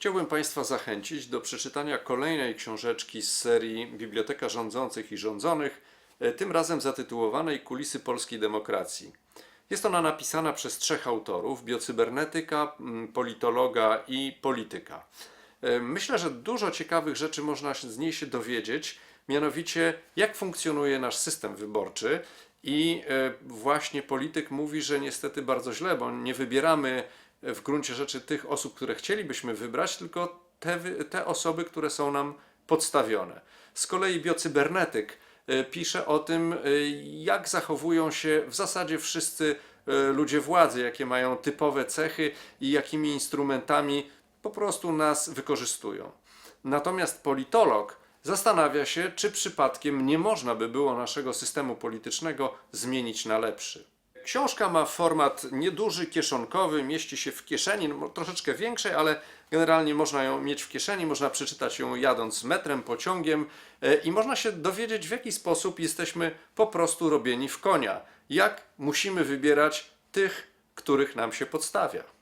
Chciałbym Państwa zachęcić do przeczytania kolejnej książeczki z serii Biblioteka Rządzących i Rządzonych, e, tym razem zatytułowanej Kulisy polskiej demokracji. Jest ona napisana przez trzech autorów: biocybernetyka, politologa i polityka. E, Myślę, że dużo ciekawych rzeczy można z niej się dowiedzieć, mianowicie jak funkcjonuje nasz system wyborczy. I e, właśnie polityk mówi, że niestety bardzo źle, bo nie wybieramy w gruncie rzeczy tych osób, które chcielibyśmy wybrać, tylko te, te osoby, które są nam podstawione. Z kolei biocybernetyk e, pisze o tym, e, jak zachowują się w zasadzie wszyscy e, ludzie władzy, jakie mają typowe cechy i jakimi instrumentami po prostu nas wykorzystują. Natomiast politolog zastanawia się, czy przypadkiem nie można by było naszego systemu politycznego zmienić na lepszy. Książka ma format nieduży, kieszonkowy, mieści się w kieszeni, no, troszeczkę większej, ale generalnie można ją mieć w kieszeni, można przeczytać ją jadąc metrem, pociągiem e, i można się dowiedzieć, w jaki sposób jesteśmy po prostu robieni w konia. Jak musimy wybierać tych, których nam się podstawia.